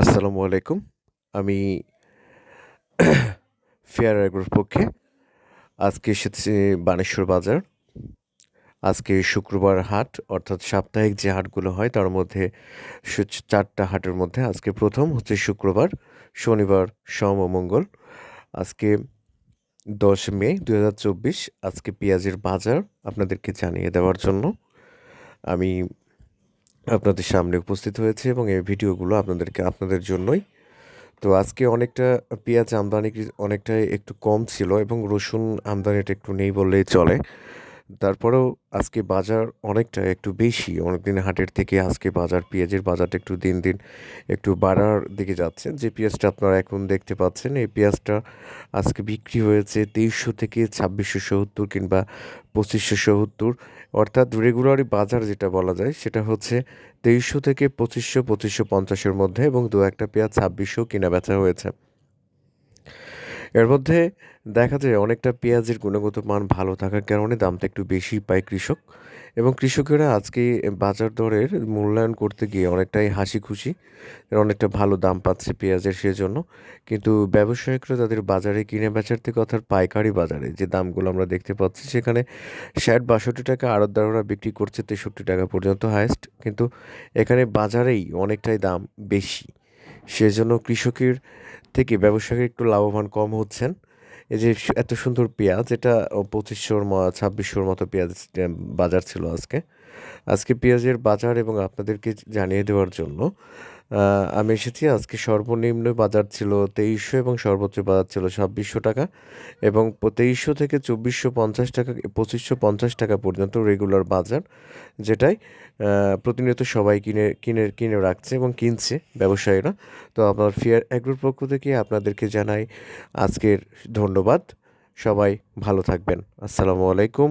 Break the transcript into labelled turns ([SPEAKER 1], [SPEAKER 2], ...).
[SPEAKER 1] আসসালামু আলাইকুম। আমি ফেয়ার এগ্রোর পক্ষে আজকে এসেছি বানেশ্বর বাজার। আজকে শুক্রবার হাট, অর্থাৎ সাপ্তাহিক যে হাটগুলো হয় তার মধ্যে চারটা হাটের মধ্যে আজকে প্রথম হচ্ছে শুক্রবার, শনিবার, সোম ও মঙ্গল। আজকে দশ মে দু হাজার চব্বিশ, আজকে পেঁয়াজের বাজার আপনাদেরকে জানিয়ে দেওয়ার জন্য। আমি আপনাদের সামনে উপস্থিত হয়েছে এবং এই ভিডিওগুলো আপনাদেরকে, আপনাদের জন্যই। তো আজকে অনেকটা পেঁয়াজ আমদানি অনেকটাই একটু কম ছিল এবং রসুন আমদানিটা একটু নেই বললেই চলে। তারপরেও আজকে বাজার অনেকটা একটু বেশি, অনেকদিন হাটের থেকে আজকে বাজার, পেঁয়াজের বাজারটা একটু দিন দিন একটু বাড়ার দিকে যাচ্ছে। যে পেঁয়াজটা আপনারা এখন দেখতে পাচ্ছেন, এই পেঁয়াজটা আজকে বিক্রি হয়েছে তেইশশো থেকে ছাব্বিশশো সত্তর কিংবা পঁচিশশো সত্তর। অর্থাৎ রেগুলারি বাজার যেটা বলা যায়, সেটা হচ্ছে তেইশশো থেকে পঁচিশশো পঁচিশশো পঞ্চাশের মধ্যে এবং দু একটা পেঁয়াজ ছাব্বিশশো কেনা বেচা হয়েছে। এর মধ্যে দেখা যায় অনেকটা পেঁয়াজের গুণগত মান ভালো থাকার কারণে দামটা একটু বেশি পায় কৃষক এবং কৃষকেরা আজকে বাজার দরের মূল্যায়ন করতে গিয়ে অনেকটাই হাসি খুশি অনেকটা ভালো দাম পাচ্ছে পেঁয়াজের সেজন্য। কিন্তু ব্যবসায়িকরা তাদের বাজারে কিনে বেচার থেকে অর্থাৎ পাইকারি বাজারে যে দামগুলো আমরা দেখতে পাচ্ছি, সেখানে ষাট বাষট্টি টাকা আড়তদাররা বিক্রি করছে তেষট্টি টাকা পর্যন্ত হায়েস্ট কিন্তু এখানে বাজারেই অনেকটাই দাম বেশি। সেজন্য কৃষকের থেকে ব্যবসায়ীর একটু লাভবান কম হচ্ছেন। এই যে এত সুন্দর পেঁয়াজ, এটা পঁচিশশোর ছাব্বিশশোর মতো পেঁয়াজ বাজার ছিল আজকে। আজকে পেঁয়াজের বাজার এবং আপনাদেরকে জানিয়ে দেওয়ার জন্য আমি এসেছি। আজকে সর্বনিম্ন বাজার ছিল তেইশশো এবং সর্বোচ্চ বাজার ছিল ছাব্বিশশো টাকা এবং তেইশশো থেকে চব্বিশশো পঞ্চাশ টাকা, পঁচিশশো পঞ্চাশ টাকা পর্যন্ত রেগুলার বাজার যেটাই প্রতিনিয়ত সবাই কিনে কিনে কিনে রাখছে এবং কিনছে, ব্যবসায়ীরা। তো আপনার ফিয়ার অ্যাগ্রোর পক্ষ থেকে আপনাদেরকে জানাই আজকের ধন্যবাদ। সবাই ভালো থাকবেন। আসসালামু আলাইকুম।